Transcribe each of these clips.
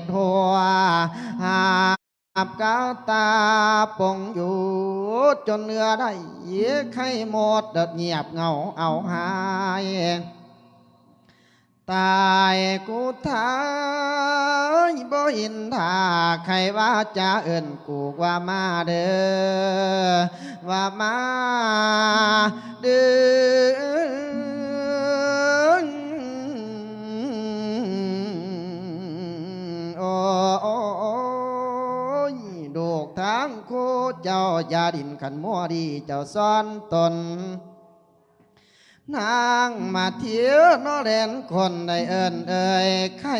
ตหัวหาบกาวตาปงอยู่ จนเนื้อได้ไข้หมดเดดเงียบเงาเอาหายตายกูทายบ่เห็นท่าใครว่าจะเอิ่นกูว่ามาเด้อว่ามาเด้อ ยาดินขันมัวดีเจ้าซ้อนตน นางมาเที่ยวนอแดนคนได้เอินเอ่ยใคร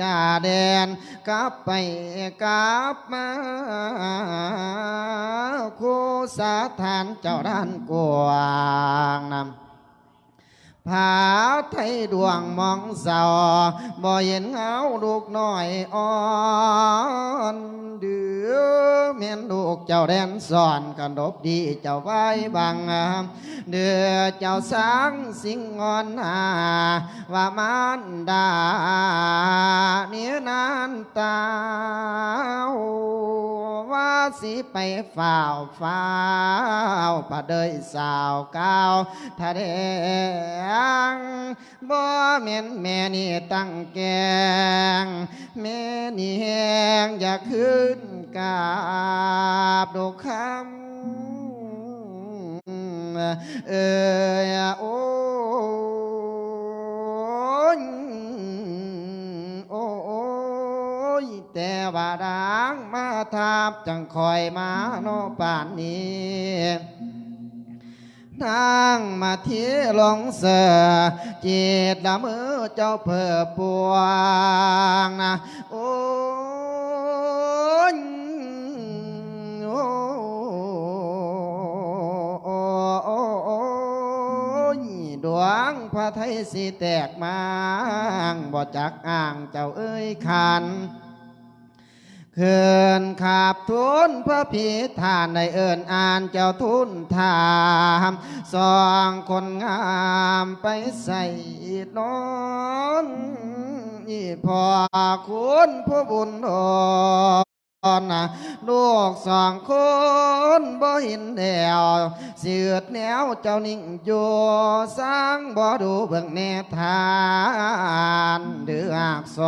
จ่าแดนกลับไปกลับมาคู่สาธานเจ้าด้านกวางนำ ผาไทยดวงมองเศร้าบ่เห็นเงาลูกน้อยอ่อนเดือเมียนลูกเจ้าแดนสอนกันดบดีเจ้าไว้บังเดือเจ้าสร้างสิ่งงอนหาว่ามันดาเนียนานตาวว่าสิไปฝ่าวฟ้าวปะเดยสาวก้าวทะเดงบ่แม่นแม่นี่ตั้งแกง แม่นี่แหงอยากขึ้นกาบดอกคำเอ้ยโอ้ยโอ้ยแต่ว่าดังมาทับจังคอยมาโนป่านนี้ นางมาเที่ยวลงเสือจิตละมือเจ้าเพื่อปวงนะโอ้ยโอ้ดวงพระไทยสิแตกมางบ่จักอ่างเจ้าเอ้ยคัน เขื่อนขาบทุนพระพิธานในเอิญอ่านเจ้าทุนถามสองคนงามไปใส่นอนอีพอคุณผู้บุญทอนนะลูกสองคนบ่เห็นแถวเสือดแนวเจ้านิ่งอยู่สร้างบ่ดูเบื้องแนทานเดืออักษ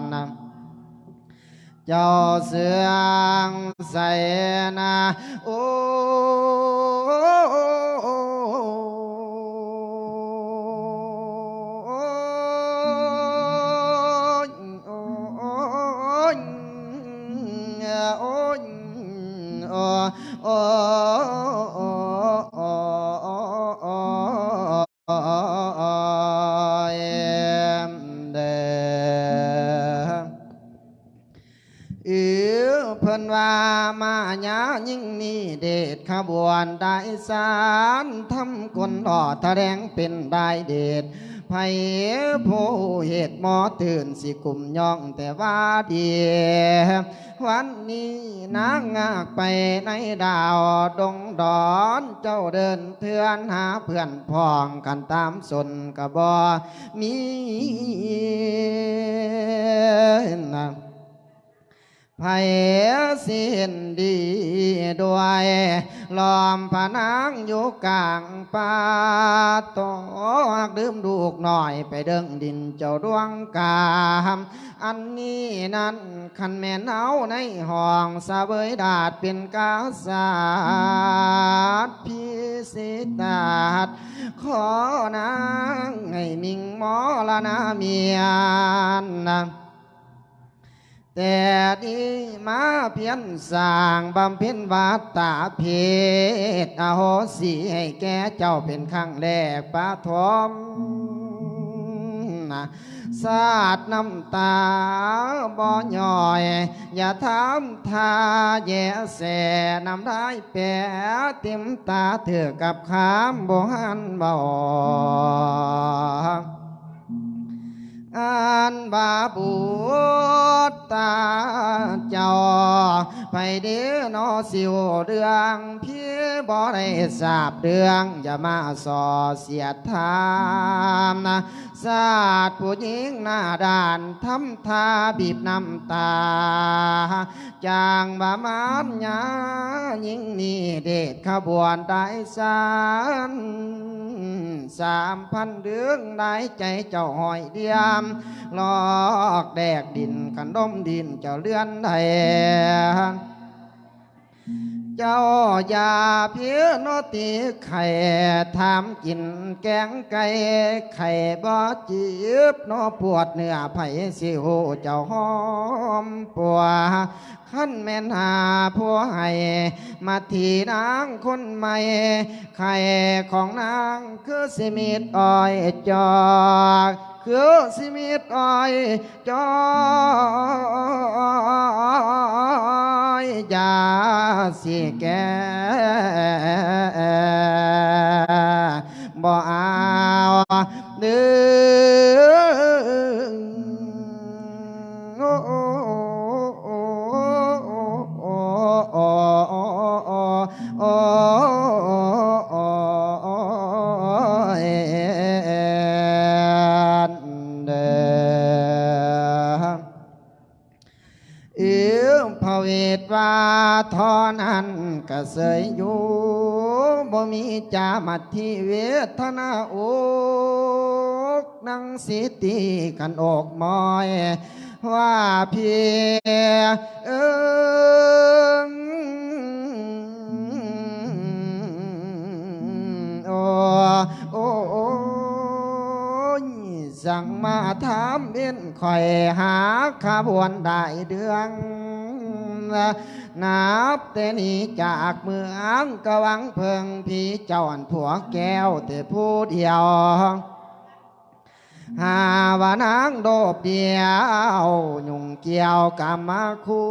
รนะ เจ้าเสืองใส่นาโอ้ เออเพิ่นว่ามาญายิ่งนี่เดชขบวนได้สารทำคนหล่อแถลงเป็นได้เดชไผผู้เหตุหมอตื่นสิกลุ่มย่องแต่ว่าเดียวันนี้นางงากไปในดาวดงดอนเจ้าเดินเทือนหาเพื่อนพ้องกันตามสนกระบอมีนะ ไผ่สิ้นดีด้วยล้อมผนังอยู่กลางป่าตอกดื่มดูกหน่อยไปเดิงดินเจ้าดวงกามอันนี้นั้นคันแม่นเอาในห้องสะเบยดาดเป็นกาสาดพิสิตาดขอนางให้มิงหมอละนาเมียนนะ แต่ดีมาเพียนสร้างบำเพ็ญวาตาเพศอโหสิให้แก่เจ้าเป็นครั้งแรกปาทอมนะสาดน้ำตาบ่ย่อย อย่าทำทาแย่แสน้ำได้แปะเต็มตาเถือกับขามบ่หันบ่ an ba bu ta cho phải đế nó siêu đường phía bỏ đây sạp đường và mà sò xiết tham na ศาสตร์ผู้หญิงหน้าด่านทำทาบีบน้ำตาจางบามานยาหญิงนี้ เดชขบวนได้สามสามพันเดืองได้ใจเจ้าหอยเดียมลอกแดกดินกันดมดินเจ้าเลื่อนได เจ้าอย่าเพียโนตีไข่ทำกินแกงไก่ไข่บ่จีบโนปวดเนื้อไผ่สิโหเจ้าหอมปัวขั้นแม่นหาผัวให้มาทีนางคนใหม่ไข่ของนางคือสิมิดอ้อยจอก คือสิมิตอ้อยจอยอยาสิแกบ่เอาเดือ ระเวทว่าทอนั้นก็เสยอยู่บ่มีจามัดที่เวทนาอกนังสิตีกันอกมอย ว่าเพียเอิงโอ้โอ้โอ้สั่งมาถามเบ็นคอยหาขบวนได้เดือง นับแต่นี้จากเมืองกวังเพิงพี่เจ้าอันผัวแก้วแต่ผู้เดียวหาว่านางโดบเดียวยุ่งเกี่ยวกรรมคุ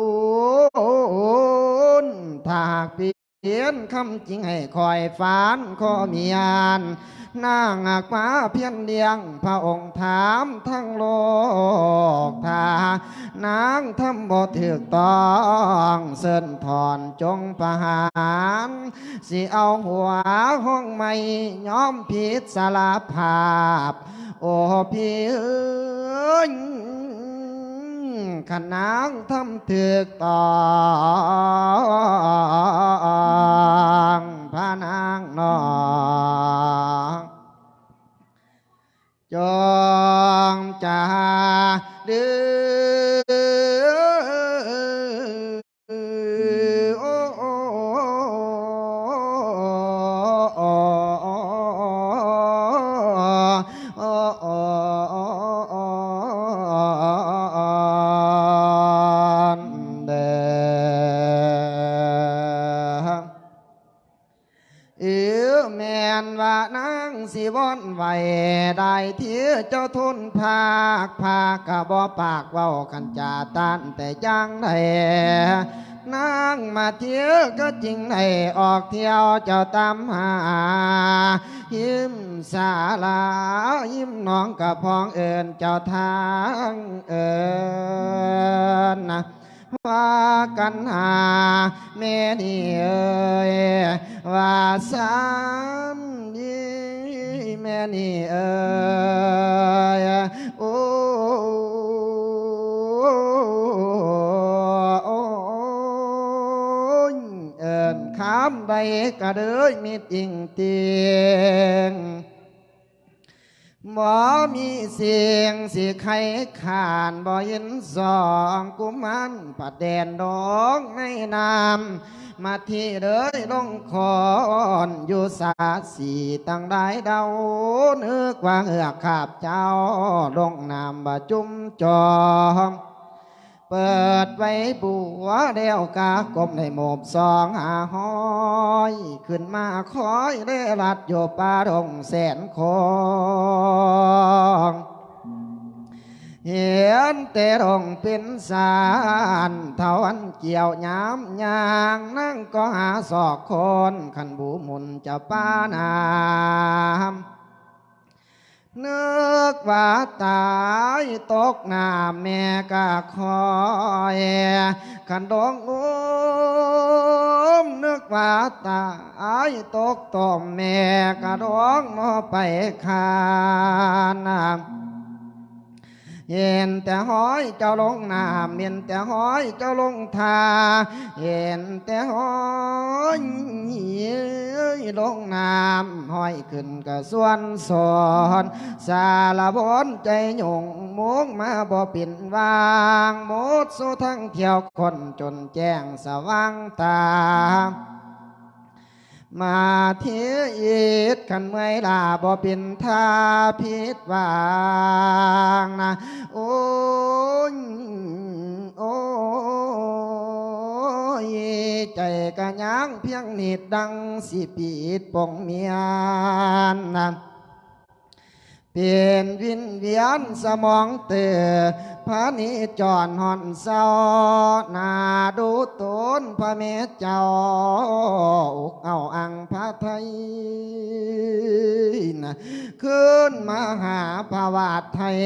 ณถากปี เปลี่ยนคำจริงให้คอยฟานขอมียนนางอากมาเพียงเดียง พระองค์ถามทั้งโลกถ้านางทำบ่ถึกต้องเส้นถอนจงประหารสิเอาหัวห้องไม่ย้อมผิดสารภาพ โอ้พี่เอ้ย ขนางทำถึกต่องพานางนองจองจะดื้อ อนไหวได้เทียเจ้าทุนภาคภาคกะบ่ปากเว้ากันจาตันแต่จังไดนางมาเที่ยวก็จริงในออกเที่ยวเจ้าตามหา ยิ้มสาลายิ้มน้องกับพองเอินเจ้าทางเอินนะ ว่ากันหาแม่นี่เอ้ยว่าสามดีแม่นี่เอ้ยโอ้เอินคำใดกระเด้ยมิดอิงเตียง บ่มีเสียงสิใครขานบ่ยินสองกุมันปัดแดนดองในน้ำมาที่เลยลงคอนอยู่สาสีตั้งได้เดานึกว่าเหือกขาบเจ้าลงน้ำบ่จุ่มจอม เปิดไว้บัวเดียวกากลมในหมบสองหาห้อย ขึ้นมาคอยได้รัดโยปลาดงแสนคองเห็นแต่ดงเป็นสารเท่าอันเกี่ยวย้ำยางนั่งก็หาศอกคนขันบูมุนจะป้านาม นึกว่าตายตกน้ำแม่กะคอยขันดองโอมนึกว่าตายตกต้มแม่กะดองนอไปคานน้ำ เห็นแต่ห้อยเจ้าลงน้ำเห็นแต่ห้อยเจ้าลงทาเห็นแต่ห้อยลงน้ำห้อยขึ้นกระส่วนสอนสารบนใจหยงมุงมาบ่ปิ่นวางหมดสู้ทั้งเที่ยวคนจนแจ้งสว่างตา มาเทียอีดขันเมื่อลาบ่เป็นท่าพิษวางนะโอ้ยโอ้ยใจกะยังเพียงนิดดังสิปีดปองเมียนนะ เปลี่ยนวินเวียนสมองเตือพระนิจรหอนเศร้านาดูตนพระเมตเจ้าอกเอาอังพระไทยนะขึ้นมาหาภาวาดไทย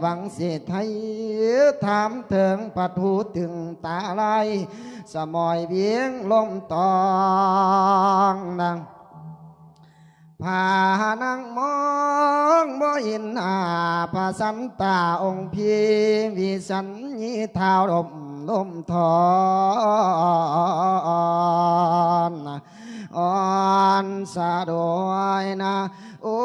หวังเสียไทยถามถึงปัทูถึงตาลายสมอยเบียงลมตองดัง ผานังมองบ่เห็นอาผาสันตาองค์พีวิสัญญีเท้าลมลมทอนอ่อนสะดวยนะ โอ้